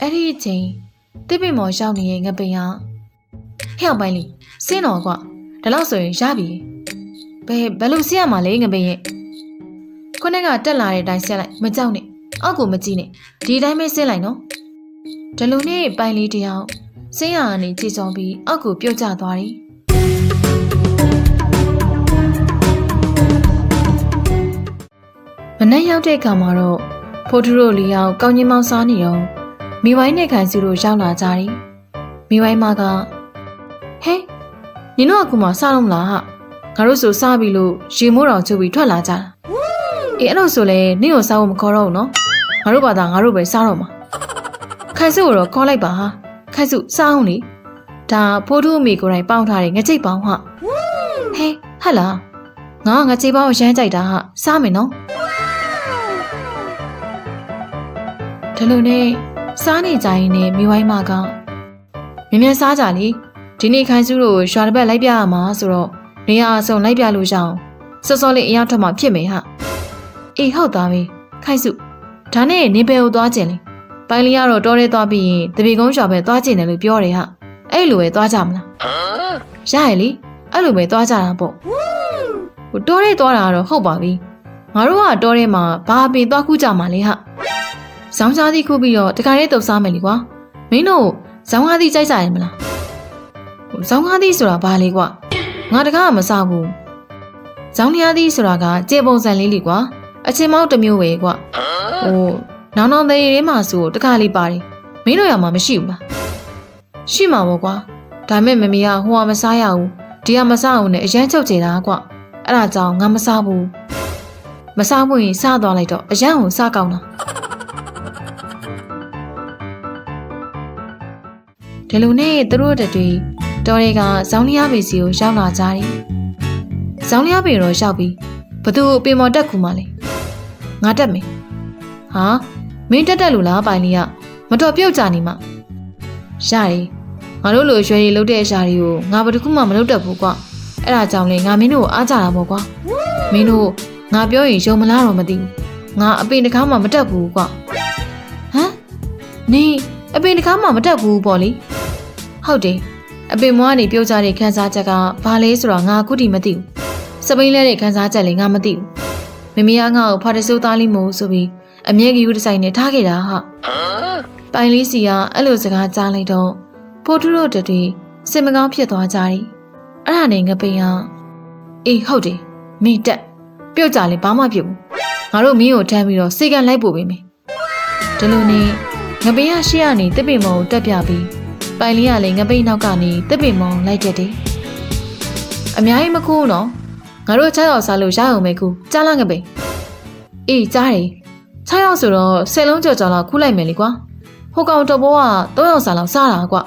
အဲ့ဒီအချိန်တစ်ပင်မော်ရောက်နေတဲ့ငပိန်ဟာဟဲ့အောင်ပိုင်းလေးစင်းတော်ကွာဒါလို့ဆိုရင်ရပြီဘယ်ဘယ်လိုဆင်းရမှာလဲငပိန်ရဲ့ခုနကတက်လာတဲ့အတိုင်းဆက်လိုက်မကြောက်နဲ့အောက်ကိုမကြည့်နဲ့ဒီအတိုင်းပဲဆင်းလိုက်နော်ဒီလိုနဲ့ပိုင်းလေးတယောက်ဆင်းရကနေကြည်စုံပြီးအောက်ကိုပြုတ်ကျသွားတယ်မနေ့ရောက်တဲ့အခါမှာတော့ဖိုးထူတို့လေးယောက်ကောင်းကြီးမောင်းစားနေတော့ မိဝိုင်းနဲ့ခိုင်စုတို့ရောက်လာကြတယ်မိဝိုင်းမကဟဲနင်တို့အခုမှစားတော့မလားဟာငါတို့ဆိုစားပြီလို့ရေမိုးတော်ချုပ်ပြီးထွက်လာကြတာအေးအဲ့လိုဆိုလဲနင့်ကိုစားဖို့မခေါ်တော့ဘူးနော်ငါတို့ဘာသာငါတို့ပဲစားတော့မှာခိုင်စုကိုတော့ခေါ်လိုက်ပါဟာခိုင်စုစားအောင်လေဒါဖိုးထူအမေကိုယ်တိုင်ပေါင်းထားတဲ့ငကြိတ်ပေါင်းဟာဟဲဟဟလာငါကငကြိတ်ပေါင်းကိုရမ်းကြိုက်တာဟာစားမယ်နော်ဒီလိုနဲ့ စားနေကြရင်နဲ့မိဝိုင်းမကမြင်မြန်စားကြလေဒီနေ့ခိုင်စုတို့ရွာတစ်ပတ်လိုက်ပြရမှာဆိုတော့နေရာအစုံလိုက်ပြလို့ရအောင်စောစောလေးအရောက်ထွက်မှဖြစ်မယ်ဟာအေးဟုတ်သားပဲခိုင်စုဒါနဲ့နေပယ်ကိုသွားကျင်လေပိုင်းလေးကတော့တောထဲသွားပြီးရင်တပီကုန်းရွာပဲသွားကျင်တယ်လို့ပြောတယ်ဟာအဲ့လိုပဲသွားကြမလားရရလေအဲ့လိုပဲသွားကြတာပေါ့ဟိုတောထဲသွားတာကတော့ဟုတ်ပါပြီငါတို့ကတောထဲမှာဘာအပင်သွားခုကြမှာလဲဟာ ဇောင်းစားသီးခုပြီးတော့တခါလေးတုပ်စားမယ်လीကွာမင်းတို့ဇောင်းကားသီးကြိုက်ကြရင်မလားဟိုဇောင်းကားသီးဆိုတာဘာလဲကွာငါတကားကမစားဘူးဇောင်းလျားသီးဆိုတာကကျေပုံစံလေးလीကွာအချင်းမောက်တစ်မျိုးပဲကွာဟိုနောင်နောင်သေးလေးမှဆိုတခါလေးပါတယ်မင်းတို့ရမှာမရှိဘူးလားရှိမှာပေါ့ကွာဒါမဲ့မမေကဟိုကမစားရဘူးဒီကမစားအောင်နဲ့အရန်ချုပ်ချင်တာကွာအဲ့ဒါကြောင့်ငါမစားဘူးမစားဘူးရင်စားသွားလိုက်တော့အရန်ကိုစားကောင်းတာ ဒီလိုနဲ့သူတို့တတွေတော်တွေကဇောင်းလျားပေစီကိုရောက်လာကြတယ်။ဇောင်းလျားပေတော့ရောက်ပြီးဘသူအပင်မော်တက်ကူမလဲ။ငါတက်မယ်။ဟာမင်းတက်တက်လို့လားပိုင်လေးကမတော်ပြုတ်ကြနေမှ။ရတယ်။ငါတို့လိုရွှေရီလုတ်တဲ့အရာတွေကိုငါဘယ်တစ်ခုမှမလုပ်တတ်ဘူးကွာ။အဲ့ဒါကြောင့်လေငါမင်းတို့ကိုအားကြတာပေါ့ကွာ။မင်းတို့ငါပြောရင်ယုံမလားတော့မသိဘူး။ငါအပင်တစ်ခါမှမတက်ဘူးကွာ။ဟမ်နေအပင်တစ်ခါမှမတက်ဘူးပေါ့လေ။ ဟုတ်တယ်အပင်မွားကနေပြုတ်ကြတဲ့ခန်းစားချက်ကဘာလဲဆိုတော့ငါအခုထိမသိဘူးစပိန်လဲတဲ့ခန်းစားချက်လည်းငါမသိဘူးမမေကငါ့ကိုဖာတဆိုးသားလေးမို့ဆိုပြီးအမြဲကယူဒီဇိုင်းနဲ့ထားခဲ့တာဟာပိုင်လေးစီကအဲ့လိုစကားကြားလိုက်တော့ဖိုးထုတို့တတွေစင်မကောင်းဖြစ်သွားကြတယ်အဲ့ဒါနဲ့ငပိန်ကအေးဟုတ်တယ်မင်းတက်ပြုတ်ကြလေဘာမှဖြစ်ဘူးငါတို့မင်းကိုထမ်းပြီးတော့စေကန်လိုက်ပို့ပေးမယ်ဒီလိုနဲ့ငပိန်ကရှေ့ကနေတစ်ပင်မော်ကိုတက်ပြပြီး ပိုင်လေးကလည်းငပိတ်နောက်ကနေတစ်ပင်မောင်လိုက်တက်တယ်။အများကြီးမခိုးတော့ငါတို့6ယောက်စားလို့ရအောင်ပဲကူကြားလားငပိတ်။အေးကြားတယ်။6ယောက်ဆိုတော့10လုံးကြော်ကြော်လောက်ခူးလိုက်မယ်လေကွာ။ဟိုကောင်တော်ဘောက3ယောက်စားလောက်စားတာကွာ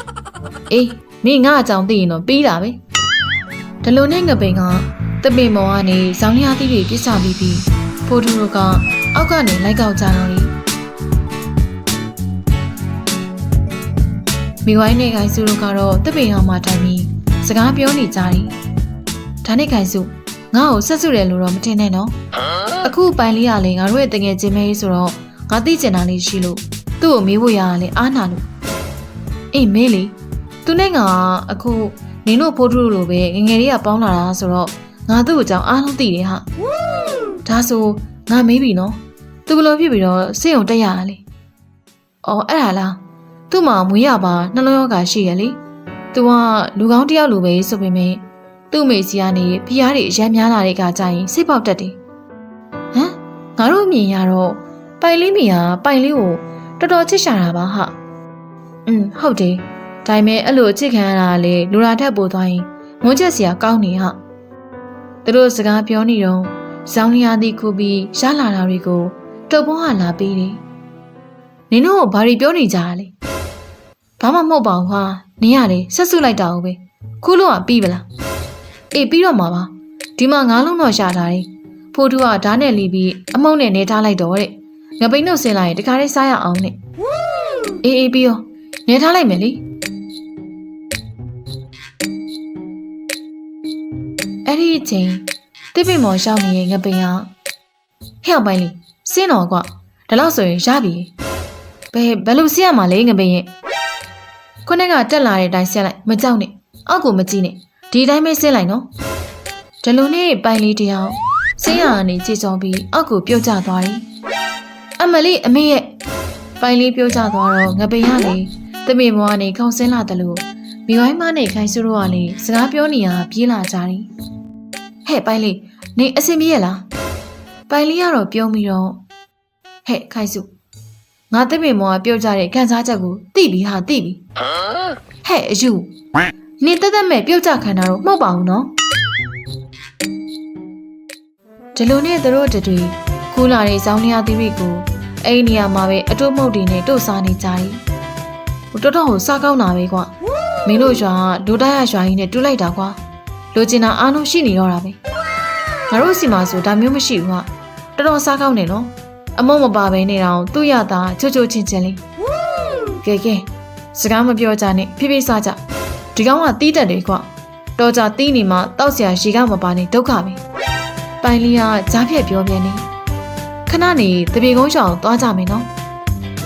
။အေးမင်းငါအကြောင်းသိရင်တော့ပြီးတာပဲ။ဒီလိုနဲ့ငပိတ်ကတစ်ပင်မောင်ကနေဇောင်းလျားသီးတွေပြစ်ချပြီးပြီးဖိုးထူတို့ကအောက်ကနေလိုက်ကောက်ကြတော့တ မိဝိုင်းနဲ့ခိုင်စုတို့ကတော့တပင်အောင်မှထိုင်ပြီးစကားပြောနေကြတယ်။ဒါနဲ့ခိုင်စုငါ့ကိုဆက်စုတယ်လို့တော့မထင်နဲ့နော်။အခုပိုင်လေးကလည်းငါတို့ရဲ့တငယ်ချင်းမဲကြီးဆိုတော့ငါသိကျင်တာလေးရှိလို့သူ့ကိုမေးဖို့ရတာလေအားနာလို့။အေးမေးလေသူနဲ့ငါအခုနင်တို့ဖိုးထုလိုပဲငယ်ငယ်လေးကပေါင်းလာတာဆိုတော့ငါသူ့ကိုကြောင်အားလုံးသိတယ်ဟာ။ဒါဆိုငါမေးပြီနော်။သူဘယ်လိုဖြစ်ပြီးတော့စိတ်ုံတက်ရတာလေ။အော်အဲ့ဒါလား သူ့မှာမွေးရပါနှလုံးရောဂါရှိရလေ။ तू ကလူကောင်းတစ်ယောက်လိုပဲဆိုပေမဲ့သူ့အမေစီကနေဖျားတွေအရမ်းများလာတဲ့အခါကျရင်စိတ်ပေါက်တတ်တယ်။ဟမ်ငါတို့အမြင်ရတော့ပိုင်လေးမိဟာပိုင်လေးကိုတော်တော်ချစ်ရှာတာပါဟာ။อืมဟုတ်တယ်။ဒါပေမဲ့အဲ့လိုအချစ်ခံရတာလေလူရာထက်ပိုသွားရင်ငုံချက်စရာကောင်းနေဟာ။သူတို့စကားပြောနေတော့ဇောင်းလျာသည်ခုပြီးရလာတာတွေကိုတုပ်ပွားကလာပြီးတယ်။နင်တို့ကဘာတွေပြောနေကြတာလဲ။ ဘာမှမဟုတ်ပါဘူးဟာနင်ရလေဆက်စုလိုက်တာဟုတ်ပဲခုလုံးကပြီးပလားအေးပြီးတော့မှာပါဒီမှာငါးလုံးတော့ရှာထားတယ်ဖိုးတူကဓာတ်နဲ့လီပြီးအမုံနဲ့နေထားလိုက်တော့တဲ့ငပိန်တို့ဆင်းလိုက်ရင်တခါလေးစားရအောင်နဲ့အေးအေးပြီးရောနေထားလိုက်မယ်လေအဲ့ဒီအချိန်တစ်ပင်မော်ရှောင်းနေတဲ့ငပိန်ကဟဲ့အောင်ပိုင်းလေးစင်းတော်ကွာဒါလို့ဆိုရင်ရပြီဘယ်ဘယ်လိုဆင်းရမှာလဲငပင်ရဲ့ ခုနကတက်လာတဲ့အတိုင်းဆင်းလိုက်မကြောက်နဲ့အောက်ကိုမကြည့်နဲ့ဒီအတိုင်းပဲဆင်းလိုက်နော်ဒီလိုနဲ့ပိုင်လေးတယောက်ဆင်းရကနေကြည်စုံပြီးအောက်ကိုပြုတ်ကျသွားတယ်အမလေးအမေရဲ့ပိုင်လေးပြုတ်ကျသွားတော့ငပင်ကလေတမေဘွားကနေခေါင်းဆင်းလာတယ်လို့မိဝိုင်းမနဲ့ခိုင်စုတို့ကလေစကားပြောနေရပြေးလာကြတယ်ဟဲ့ပိုင်လေးနေအစင်ပြေးရလားပိုင်လေးကတော့ပြုံးပြီးတော့ဟဲ့ခိုင်စု ငါသိပေမောကပြောကြတဲ့ခံစားချက်ကိုသိပြီဟာသိပြီဟဲ့အယူနေတက်တက်မဲ့ပြုတ်ကြခံတာတော့မဟုတ်ပါဘူးနော်ဒီလိုနဲ့သူတို့တတွေခူးလာတဲ့ဇောင်းလျာသီရိကိုအဲ့ဒီနေရာမှာပဲအတုမုတ်တွေနဲ့တို့စားနေကြတယ်ဟိုတော်တော်ကိုစားကောင်းတာပဲကွာမင်းတို့ရွာကဒိုတိုက်ရရွာကြီးနဲ့တူးလိုက်တာကွာလိုချင်တာအားလုံးရှိနေတော့တာပဲငါတို့စီမှာဆိုဒါမျိုးမရှိဘူးဟာတော်တော်စားကောင်းတယ်နော် အမုံမပါဘဲနေတော့သူ့ရတာချိုချိုချင်းချင်းလေးကဲကဲစကားမပြောကြနဲ့ဖြည်းဖြည်းစားကြဒီကောင်ကတီးတက်တယ်ကွတော်ကြတီးနေမှတောက်เสียရေကမပါနေဒုက္ခပဲပိုင်လီကကြားဖြက်ပြောပြန်နေခဏနေတပြေကုန်းရှောင်သွားကြမယ်နော်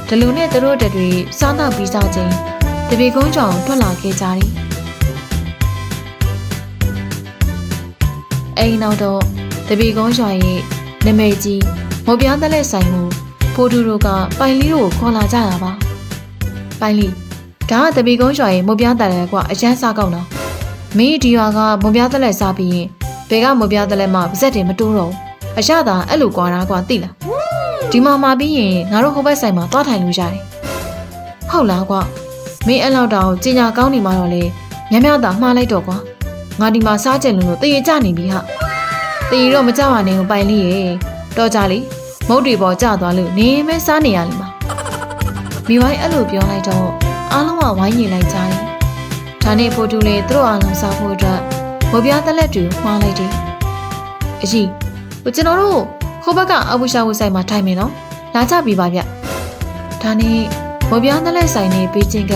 ဒီလူနဲ့သူတို့တတွေစားတော့ပြီးစားချင်းတပြေကုန်းရှောင်ထွက်လာခဲ့ကြတယ်အိမ်နောက်တော့တပြေကုန်းရှောင်ရဲ့နမိတ်ကြီး မော်ပြားတက်လက်ဆိုင်ကိုဖိုးတူတို့ကပိုင်လီတို့ကိုခေါ်လာကြတာပါပိုင်လီဒါကတပီကုန်းရွာရဲ့မော်ပြားတက်လက်ကွာအရန်စားကောင်းတော့မင်းဒီရွာကမော်ပြားတက်လက်စားပြီးရင်ဘယ်ကမော်ပြားတက်လက်မှပါဇက်တွေမတိုးတော့ဘူးအရသာအဲ့လိုကွာတာကွာသိလားဒီမှာมาပြီးရင်ငါတို့ဟိုဘက်ဆိုင်မှာသွားထိုင်လို့ရတယ်ဟုတ်လားကွာမင်းအဲ့လောက်တောင်ကြီးညာကောင်းနေမှတော့လေမြမတာမှားလိုက်တော့ကွာငါဒီမှာစားကြင်လို့လို့တရေကြနေပြီဟာတရေတော့မကြောက်ရနဲ့ပိုင်လီရေ တော့ကြလေမုတ်တွေပေါ်ကျသွားလို့နေမဲစားနေရလိမ့်မှာမိဝိုင်းအဲ့လိုပြောလိုက်တော့အားလုံးကဝိုင်းညင်လိုက်ကြတယ်ဒါနဲ့ဖိုတူလေသူတို့အားလုံးစားဖို့အတွက်မပြားတက်လက်တွေကိုမှားလိုက်တယ်အကြီးဟိုကျွန်တော်တို့ခိုးဘက်ကအဘူရှာဝဆိုင်မှာထိုင်မယ်နော်လာကြပြီပါဗျဒါနဲ့မပြားတက်လက်ဆိုင်နေပေးချင်းက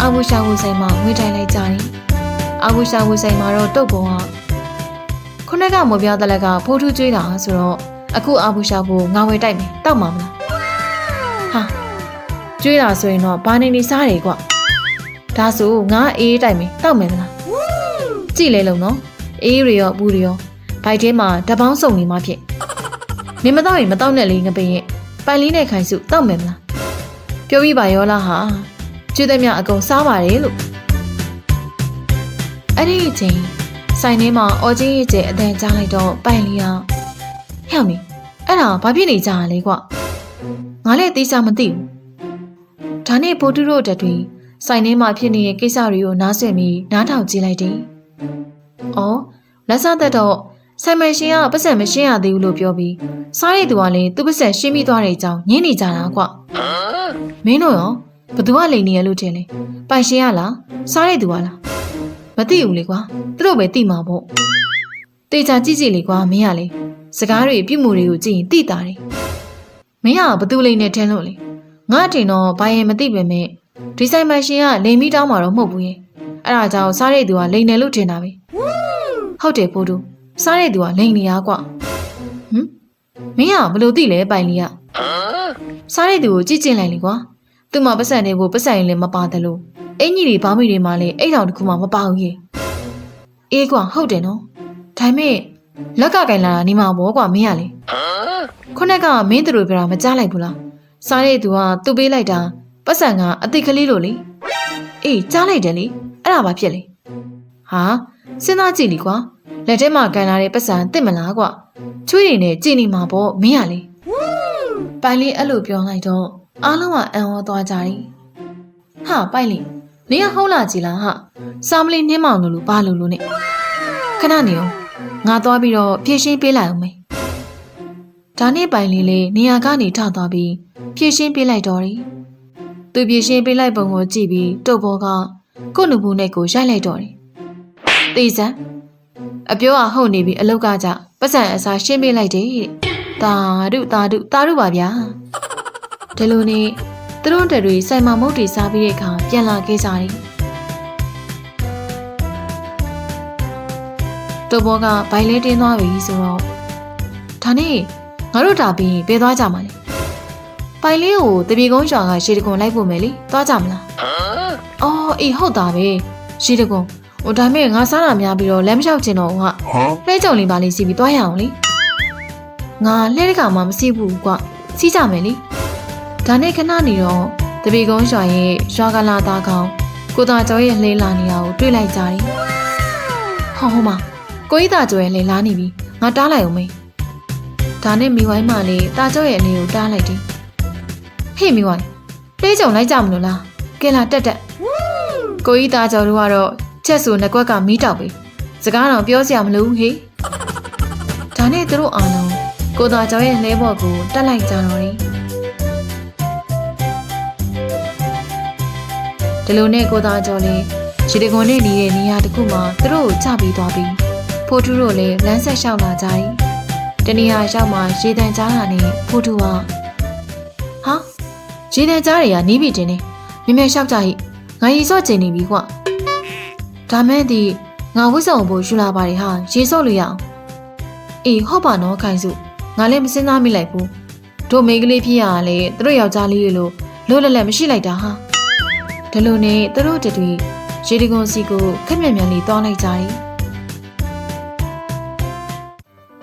အဘူရှာဝဆိုင်မှာငွေထိုင်လိုက်ကြတယ်အဘူရှာဝဆိုင်မှာတော့တုတ်ပုံကခုနကမပြားတက်လက်ကဖိုးထူးကျွေးတာဆိုတော့ အခုအာဘူရှာဖို့ငါဝယ်တိုက်မယ်တောက်မှာမလားဟာကျွေးတာဆိုရင်တော့ဘာနေနေစားတယ်ကွာဒါဆိုငါအေးတိုက်မယ်တောက်မယ်မလားကြည့်လဲလုံးနော်အေးတွေရောဘူးတွေရောဘိုက်ထဲမှာတပေါင်းစုံနေမှဖြစ်နေမတော့ရင်မတော့နဲ့လေငပင်ရဲ့ပိုင်လေးနဲ့ခိုင်စုတောက်မယ်မလားပြောပြီးပါရောလားဟာကျွေးတဲ့မြအကုန်စားပါတယ်လို့အဲ့ဒီအချိန်ဆိုင်ထဲမှာအော်ကြီးရဲ့ကျဲအတန်ကြားလိုက်တော့ပိုင်လေးက ဟဲ့မင်းအဲ့ဒါဘာဖြစ်နေကြတာလဲကွငါလည်းသိစားမသိဘူးဒါနဲ့ပိုတူတို့တက်တွေစိုင်းထဲမှာဖြစ်နေတဲ့ကိစ္စတွေကိုနားဆင်ပြီးနားထောင်ကြည့်လိုက်တယ်။အော်လက်စားသက်တော့ဆိုင်မရှင်ကပတ်စံမရှင်းရသေးဘူးလို့ပြောပြီးစားရတဲ့သူကလည်းသူ့ပတ်စံရှင်းပြီးသွားတဲ့အကြောင်းညင်းနေကြတာကွမင်းတို့ရောဘသူကလိန်နေရလို့ထင်လဲပိုင်ရှင်ရလားစားရတဲ့သူကလားမသိဘူးလေကွာသူတို့ပဲသိမှာပေါ့တေချာကြည့်ကြည့်လေကွာမင်းကလေ စကားတွေပြုမှုတွေကိုကြည့်ရင်သိတာတယ်မင်းကဘသူလိမ့်နေထင်လို့လေငါအတင်တော့ဘာရင်မသိပဲမဲ့ဒီဆိုင်မရှင်ကလိန်မိတောင်းမှာတော့မဟုတ်ဘူးရဲ့အဲ့ဒါကြောင့်စားတဲ့သူကလိန်တယ်လို့ထင်တာပဲဟုတ်တယ်ပို့တူစားတဲ့သူကလိန်နေရကွဟမ်မင်းကဘလို့သိလဲပိုင်လီကစားတဲ့သူကိုကြည့်ကျင်လိုက်လေကွာသူ့မှာပတ်စံနေဖို့ပတ်စံရင်လည်းမပါတယ်လို့အင်ကြီးတွေဘာမိတွေမှလည်းအိတ်တော်တစ်ခုမှမပါဘူးရဲ့အေးကွာဟုတ်တယ်နော်ဒါပေမဲ့ လက်ကကင်လာတာနေမှာဘောကွာမင်းရလေခုနကမင်းတို့ပြောတာမကြားလိုက်ဘူးလားစားတဲ့သူကသူ့ပေးလိုက်တာပတ်စံကအသိကလေးလို့လေအေးကြားလိုက်တယ်လေအဲ့ဒါဘာဖြစ်လဲဟာစဉ်းစားကြည့်လीကွာလက်ထဲမှာကန်လာတဲ့ပတ်စံတစ်မလားကွာချွေးတွေနဲ့ကြည်နေမှာပေါ့မင်းရလေပိုင်လေးအဲ့လိုပြောလိုက်တော့အားလုံးကအံ့ဩသွားကြတယ်ဟာပိုင်လေးနေရဟုတ်လားကြည်လားဟာစာမလီနှင်းမောင်လို့လို့ဘာလို့လို့ ਨੇ ခဏနေအောင် ငါသွားပြီးတော့ဖြည့်ရှင်းပေးလိုက်အောင်မေဒါနဲ့ပိုင်လေးလေးနေရာကနေထသွားပြီးဖြည့်ရှင်းပေးလိုက်တော့တယ်သူဖြည့်ရှင်းပေးလိုက်ပုံကိုကြည့်ပြီးတုတ်ဘောကကို့နုဘူးနဲ့ကိုရိုက်လိုက်တော့တယ်တေးစံအပြောအဟုတ်နေပြီအလောက်ကကြပတ်စံအစားရှင်းပေးလိုက်တယ်တဲ့တာဒုတာဒုတာဒုပါဗျာဒီလိုနဲ့သူတို့တက်တွေစိုင်မမုတ်တွေစားပြီးတဲ့အခါပြန်လာခဲ့ကြတယ် တုတ်ဘောကဘိုင်လေးတင်းသွားပြီဆိုတော့ဒါနဲ့ငါတို့တာပြီးဘယ်သွားကြမှာလဲပိုင်လေးကိုတပြေကုန်းရွာကရေတကွန်လိုက်ဖို့မယ်လေသွားကြမလားအော်အေးဟုတ်တာပဲရေတကွန်ဟိုဒါမဲ့ငါစားတာများပြီးတော့လမ်းမလျှောက်ချင်တော့ဟာ Huh? လဲကြုံလေးပါလေးစီးပြီးသွားရအောင်လေငါလဲတကောင်မှမစီးဘူးကွစီးကြမယ်လေဒါနဲ့ခဏနေတော့တပီကုန်းရွာရဲ့ရွာကလာသားကောင်ကိုသားကျော်ရဲ့လှေလာနေတာကိုတွေ့လိုက်ကြတယ်ဟောဟောမ ကိုကြီးသားကျော်ရဲ့လှေလာနေပြီငါတားလိုက်အောင်မေးဒါနဲ့မိဝိုင်းမလေးသားကျော်ရဲ့အနေကိုတားလိုက်တယ်ဟေ့မိဝိုင်းလှေကြုံလိုက်ကြမလို့လားကဲလာတက်တက်ကိုကြီးသားကျော်တို့ကတော့ချက်ဆူနှစ်ကွက်ကမီးတောက်ပြီစကားတော့ပြောစရာမလိုဘူးဟေ့ဒါနဲ့သူတို့အားလုံးကိုသားကျော်ရဲ့လဲဘော့ကိုတက်လိုက်ကြတော့တယ်ဒီလိုနဲ့ကိုသားကျော်လေးရေတကွန်နဲ့နေတဲ့နေရာတစ်ခုမှာသူတို့ကိုချပြီးသွားပြီး ဖိုးထူးတို့လည်းလမ်းဆက်လျှောက်လာကြတယ်တနေရာရောက်မှရေတန်ကြားတာနဲ့ဖိုးထူးကဟာရေတန်ကြားတွေကနီးပြီတင်နေမြင်မြင်လျှောက်ကြဟိငါရီစော့ကျင်နေပြီကွဒါမဲ့ဒီငါဝစ်စုံဖို့ယူလာပါတယ်ဟာရေစော့လို့ရအောင်အေးဟုတ်ပါနော်ခိုင်စုငါလည်းမစင်းသားမိလိုက်ဘူးတို့မိန်းကလေးဖြစ်ရတာလေသူတို့ယောက်ျားလေးတွေလို့လို့လက်လက်မရှိလိုက်တာဟာဒီလိုနဲ့သူတို့တတွေရေဒီကွန်စီကိုခက်မြန်မြန်လေးတောင်းလိုက်ကြတယ်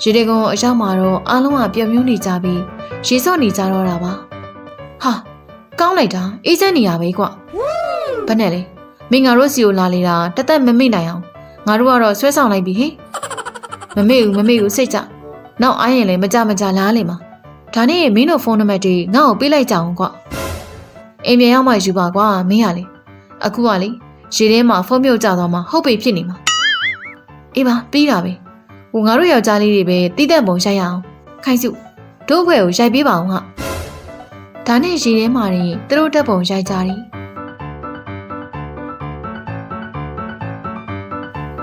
ရေဒီကွန်အရောက်မှာတော့အားလုံးကပျော်မြူးနေကြပြီးရေစော့နေကြတော့တာပါဟာကောင်းလိုက်တာအေးချမ်းနေရပဲကွဘယ်နဲ့လဲမင်းငါတို့စီကိုလာလေတာတသက်မမိနိုင်အောင်ငါတို့ကတော့ဆွဲဆောင်လိုက်ပြီဟေ့မမေ့ဘူးမမေ့ဘူးစိတ်ကြနောက်အားရင်လည်းမကြမကြလားလေမဒါနဲ့မင်းတို့ဖုန်းနံပါတ်တွေငါ့ကိုပေးလိုက်ကြအောင်ကွအိမ်ပြန်ရောက်မှယူပါကွာမင်းရလေအခုကလေရေထဲမှာဖုန်းမြုပ်ကြသွားမှဟုတ်ပြီဖြစ်နေမှာအေးပါပြီးတာပဲ ဟိုငါတို့ယောက်ျားလေးတွေပဲတီးတဲ့ပုံရိုက်ရအောင်ခိုင်စုတို့ဘွဲကိုရိုက်ပေးပါအောင်ဟာဒါနဲ့ရေထဲမှာနေသူတို့တက်ပုံရိုက်ကြတယ်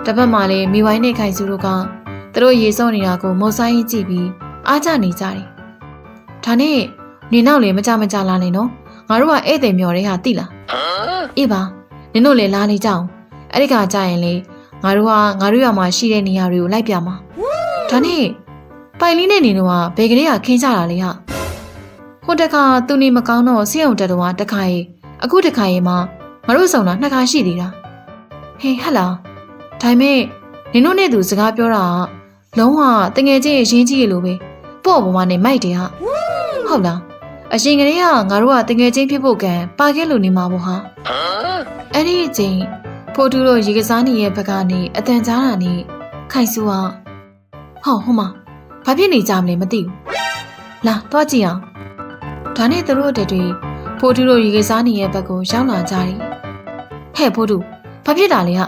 တစ်ဖက်မှာလည်းမိဝိုင်းနဲ့ခိုင်စုတို့ကသူတို့ရေစော့နေတာကိုမုတ်ဆိုင်ကြည့်ပြီးအားကြနေကြတယ်ဒါနဲ့နေနောက်လည်းမကြမကြလာနေနော်ငါတို့ကဧည့်သည်မျော်တဲ့ဟာတိလား Huh? အေးပါနင်တို့လည်းလာနေကြအောင်အဲ့ဒီကကြာရင်လေ ငါတို့ကငါတို့ရွာမှာရှိတဲ့နေရာတွေကိုလိုက်ပြမှာဒါနဲ့ပိုင်လေးနဲ့နေတော့ဘယ်ကလေးကခင်းကြတာလဲဟာဟိုတခါသူနေမကောင်းတော့ဆေးရုံတက်တော့တခါရေအခုတခါရေမှာငါတို့ဆောင်တာနှစ်ခါရှိသေးတာဟေးဟတ်လာဒါပေမဲ့နင်တို့နဲ့သူစကားပြောတာကလုံးဝတငယ်ချင်းရဲ့ရင်းကြီးရလို့ပဲပေါ့ပေါ်မှာနေမိုက်တယ်ဟာဟုတ်လားအရှင်ကလေးကငါတို့ကတငယ်ချင်းဖြစ်ဖို့ကံပါခဲ့လို့နေမှာပေါ့ဟာ Huh? အဲ့ဒီအချိန် ဖိုးတူတို့ရေကစားနေရဲ့ဘက်ကနေအတန်ကြားတာနဲ့ခိုင်ဆူကဟောဟိုမှာဘာဖြစ်နေကြမလဲမသိဘူးလာတွားကြည့်အောင်ဒါနဲ့သူတို့တဲ့တွေဖိုးတူတို့ရေကစားနေရဲ့ဘက်ကိုရောက်လာကြတယ်ဟဲ့ဖိုးတူဘာဖြစ်တာလဲဟာ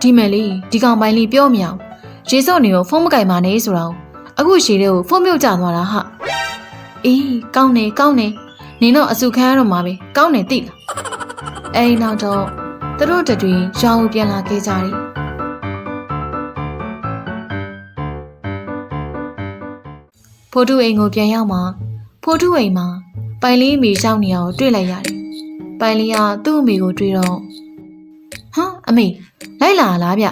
ဒီမယ်လေးဒီကောင်ပိုင်းလေးပြောမရအောင်ရေစော့နေကိုဖုန်းမကင်ပါနဲ့ဆိုတော့အခုရေတွေကိုဖုန်းမြုပ်ကျသွားတာဟာအေးကောင်းနေကောင်းနေနင်တော့အစုခံရတော့မှာပဲကောင်းနေတိလားအဲဒီနောက်တော့ သူတို့တတွေရောင်ပြန်လာခဲ့ကြတယ်ဖိုးထုအိမ်ကိုပြန်ရောက်မှဖိုးထုအိမ်မှာပိုင်လေးအမေရောက်နေအောင်တွေ့လိုက်ရတယ်ပိုင်လေးကသူ့အမေကိုတွေ့တော့ဟမ်အမေလိုက်လာလားဗျ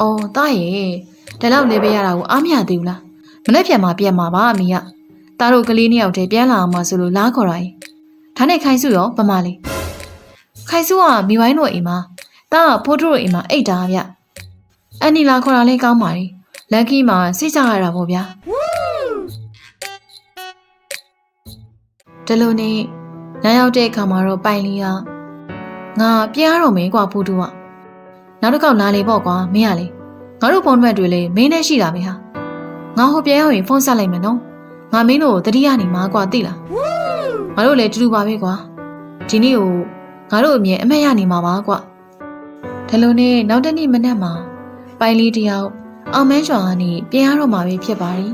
အော်တားရဲ့ဒါတော့လေပေးရတာကိုအားမရသေးဘူးလားမနေ့ပြန်มาပြန်มาပါအမေကတားတို့ကလေးနှစ်ယောက်တည်းပြန်လာအောင်မဆိုလို့လားခေါ်တာကြီးဒါနဲ့ခိုင်စုရောပမာလေး ခိုင်စုကမိဝိုင်းတို့အိမ်မှာတာကဖိုးတို့အိမ်မှာအိတ်တာဗျအန်နီလာခေါ်တာလေးကောင်းပါလေလက်ကီမှာစိတ်ကြရတာပေါ့ဗျာဒီလိုနဲ့နားရောက်တဲ့အခါမှာတော့ပိုင်လီကငါပြန်ရတော့မင်းကွာဖိုးတို့ကနောက်တစ်ခေါက်လာလေပေါ့ကွာမင်းကလေငါတို့ဖုန်းနံပါတ်တွေလေမင်းနဲ့ရှိတာပဲဟာငါဟိုပြန်ရောက်ရင်ဖုန်းဆက်လိုက်မယ်နော်ငါမင်းတို့ကိုတတိယနေမှာကွာသိလားငါတို့လည်းတူတူပါပဲကွာဒီနေ့ကို ငါတို့အမြင်အမတ်ရနေမှာပါကွဒါလိုနဲ့နောက်တစ်နေ့မနက်မှာပိုင်လေးတယောက်အောင်မန်းရွာကနေပြန်ရတော့မှာပဲဖြစ်ပါတယ်